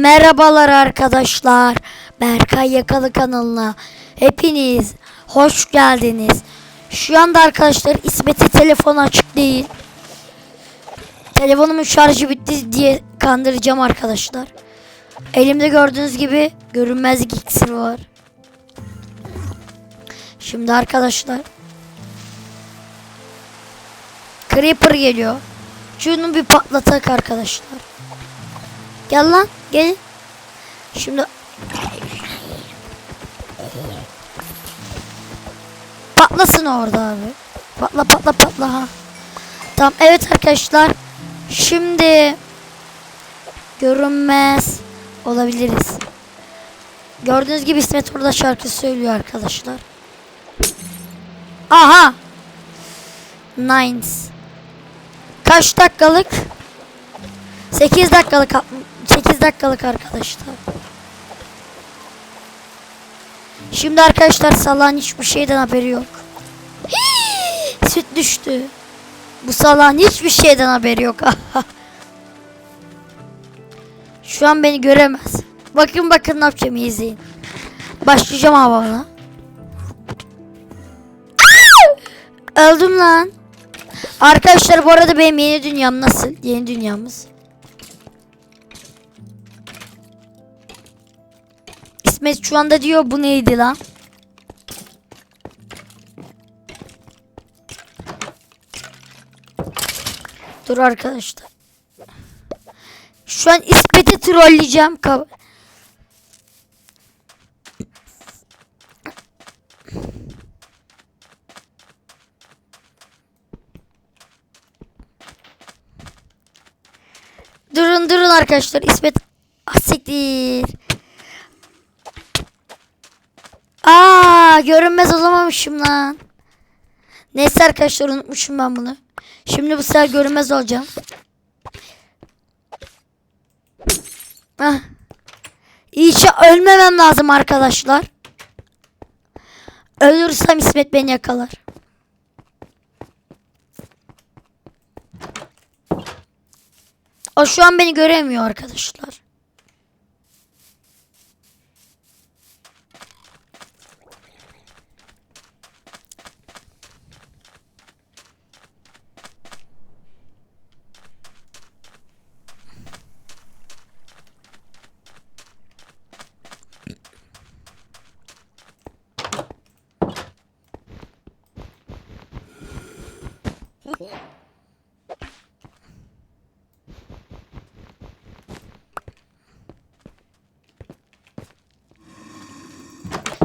Merhabalar arkadaşlar. Berkay Yakalı kanalına hepiniz hoş geldiniz. Şu anda arkadaşlar İsmet'e telefon açık değil. Telefonumun şarjı bitti diye kandıracağım arkadaşlar. Elimde gördüğünüz gibi görünmezlik iksiri var. Şimdi arkadaşlar Creeper geliyor. Şunu bir patlatak arkadaşlar. Gel lan gelin. Şimdi patlasın orada abi. Patla patla patla ha. Tamam evet arkadaşlar. Şimdi görünmez olabiliriz. Gördüğünüz gibi İsmet orada şarkı söylüyor arkadaşlar. Aha. Nines. Kaç dakikalık? 8 dakikalık 8 dakikalık arkadaşlar. Şimdi arkadaşlar salağın hiçbir şeyden haberi yok. Süt düştü. Bu salağın hiçbir şeyden haberi yok. Şu an beni göremez. Bakın bakın ne yapacağım izleyin. Başlayacağım havana. Öldüm lan. Arkadaşlar bu arada benim yeni dünyam nasıl? Yeni dünyamız. İsmet şu anda diyor bu neydi lan? Dur arkadaşlar. Şu an İsmet'i trolleyeceğim. Durun durun arkadaşlar. İsmet asiktir. Aa görünmez olamamışım lan. Neyse arkadaşlar unutmuşum ben bunu. Şimdi bu sefer görünmez olacağım. Ah. Ölmemem lazım arkadaşlar. Ölürsem İsmet beni yakalar. O şu an beni göremiyor arkadaşlar.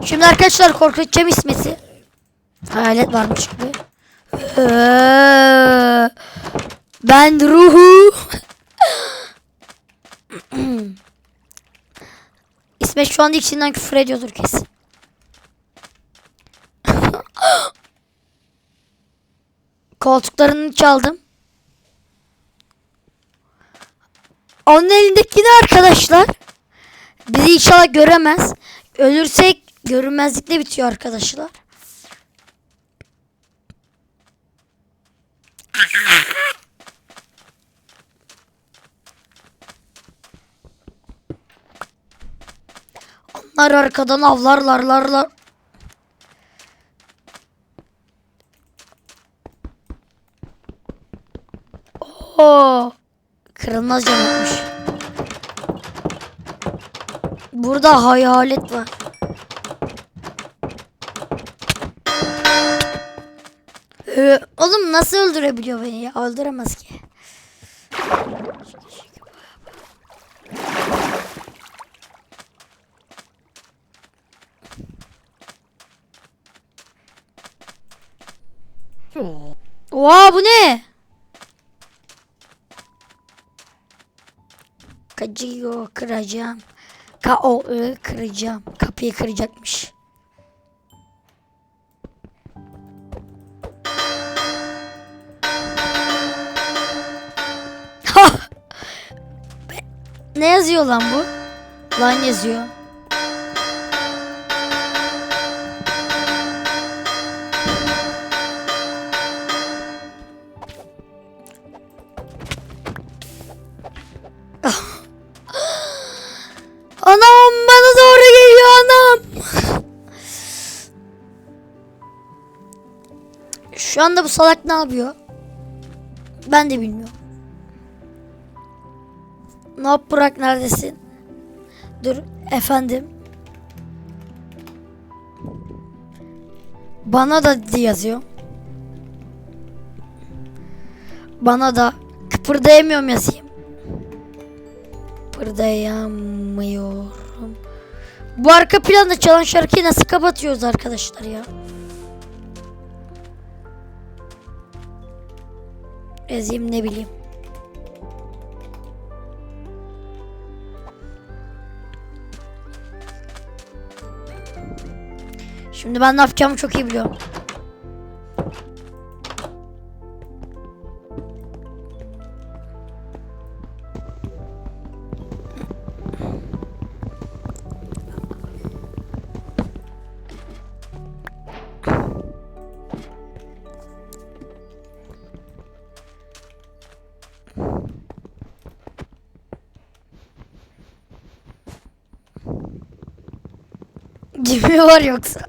Şimdi arkadaşlar korkutacağım İsmet'i. Hayalet varmış gibi. Ee, ben ruhu. İsmet şu anda içinden küfür ediyordur kesin. Koltuklarını çaldım. Onun elindeki ne arkadaşlar? Bizi inşallah göremez. Ölürsek görünmezlikle bitiyor arkadaşlar. Onlar arkadan avlarlarlarlar. Oo, cam yapmış. Burada hayalet var. Ee, oğlum nasıl öldürebiliyor beni ya? Öldüremez ki. Oha bu ne? Kacıyor kıracağım. Ka o ı, kıracağım. Kapıyı kıracakmış. Ne yazıyor lan bu? Lan yazıyor. Anda bu salak ne yapıyor? Ben de bilmiyorum. Ne yap Burak neredesin? Dur efendim. Bana da yazıyor. Bana da kıpırdayamıyorum yazayım. Kıpırdayamıyorum. Bu arka planda çalan şarkıyı nasıl kapatıyoruz arkadaşlar ya? Ezeyim ne bileyim. Şimdi ben ne yapacağımı çok iyi biliyorum. Gibi var yoksa.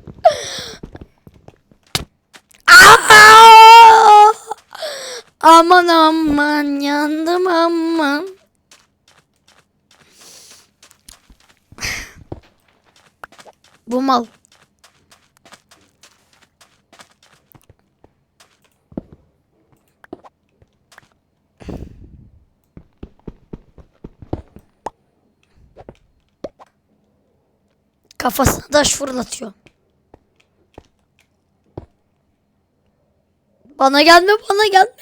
Aman aman yandım aman. Bu mal. Kafasına taş fırlatıyor. Bana gelme bana gelme.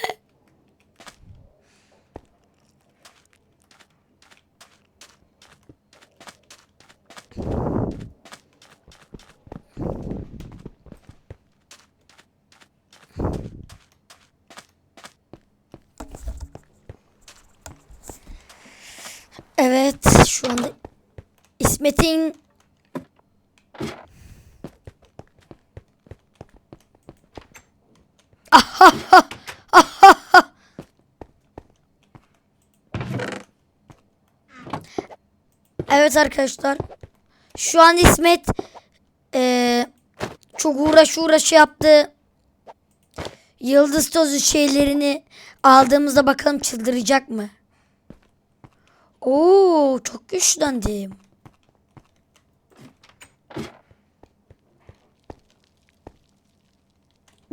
Evet şu anda İsmet'in Evet arkadaşlar. Şu an İsmet eee, çok uğraş uğraş yaptı. Yıldız tozu şeylerini aldığımızda bakalım çıldıracak mı? Oo çok güçlendim.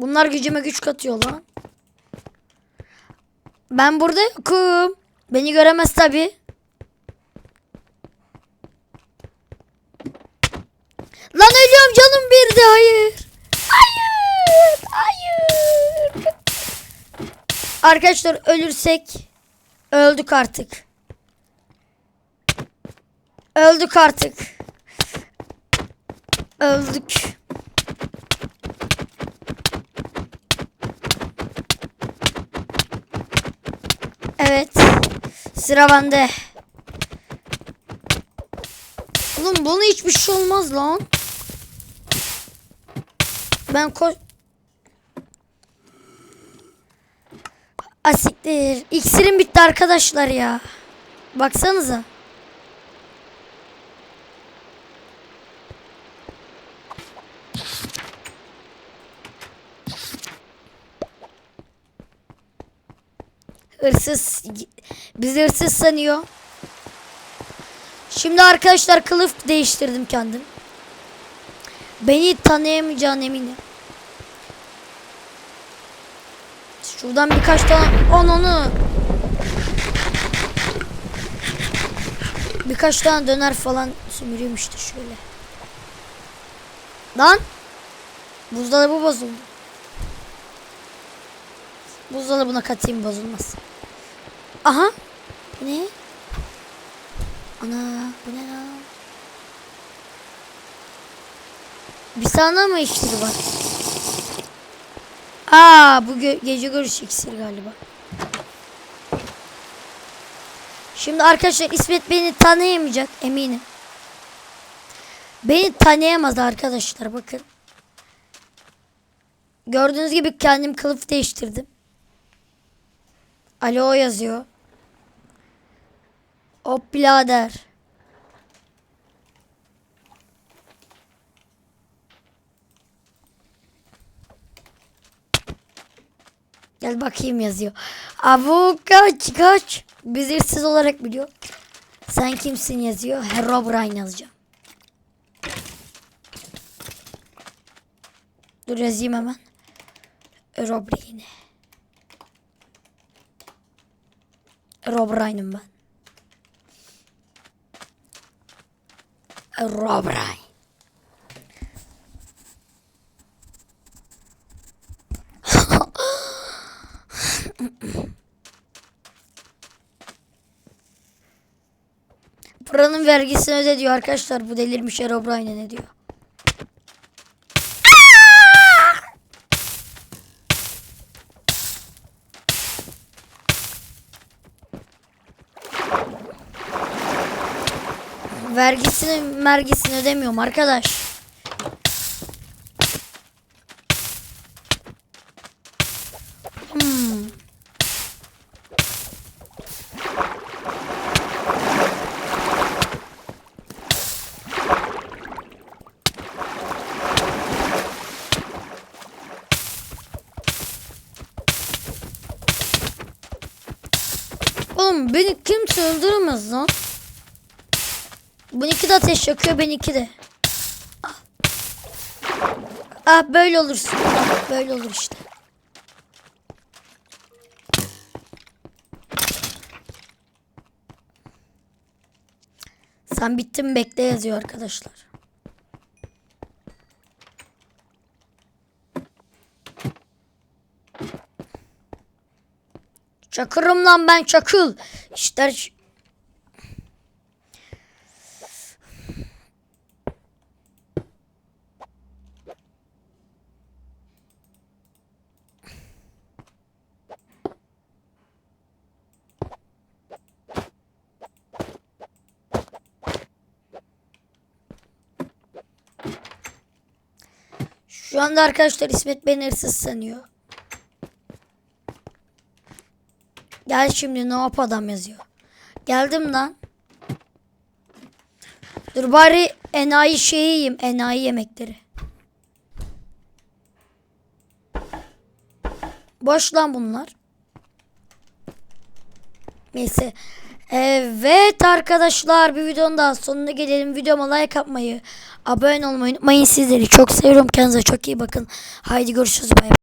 Bunlar gücüme güç katıyor lan. Ben burada yokum. Beni göremez tabi. Lan ölüyorum canım bir de hayır. Hayır. Hayır. Arkadaşlar ölürsek öldük artık. Öldük artık. Öldük. Evet. Sıra bende. Oğlum bunu hiçbir şey olmaz lan. Ben ko... Asiktir. İksirim bitti arkadaşlar ya. Baksanıza. Hırsız bizi hırsız sanıyor. Şimdi arkadaşlar kılıf değiştirdim kendim. Beni tanıyamayacağın eminim. Şuradan birkaç tane ananı. Birkaç tane döner falan sömürüyorum işte şöyle. Lan. Buzdolabı bozuldu. Buzdolabına katayım bozulmaz. Aha. Ne? Ana bu ne lan? Bir sana mı iksiri var? Aa bu gö gece görüş iksiri galiba. Şimdi arkadaşlar İsmet beni tanıyamayacak eminim. Beni tanıyamaz arkadaşlar bakın. Gördüğünüz gibi kendim kılıf değiştirdim. Alo yazıyor. Hop birader. Gel bakayım yazıyor. Avu kaç kaç. Belirsiz olarak biliyor. Sen kimsin yazıyor. Herobrine yazacağım. Dur yazayım hemen. Herobrine. Herobrine'im ben. Herobrine. Buranın vergisini öde diyor arkadaşlar. Bu delirmiş Herobrine ne diyor. Vergisini mergisini ödemiyorum arkadaş. Hmm. Oğlum beni kimse öldüremez lan. Bununki de ateş yakıyor benimki de. Ah. Ah böyle olursun. Ah, böyle olur işte. Sen bittin bekle yazıyor arkadaşlar. Çakırım lan ben çakıl. İşler Şu anda arkadaşlar İsmet beni hırsız sanıyor. Gel şimdi ne yap adam yazıyor. Geldim lan. Dur bari enayi şeyi yiyeyim. Enayi yemekleri. Boş lan bunlar. Neyse. Evet arkadaşlar bir videonun daha sonuna gelelim. Videoma like atmayı, abone olmayı unutmayın. Sizleri çok seviyorum. Kendinize çok iyi bakın. Haydi görüşürüz. Bay bay.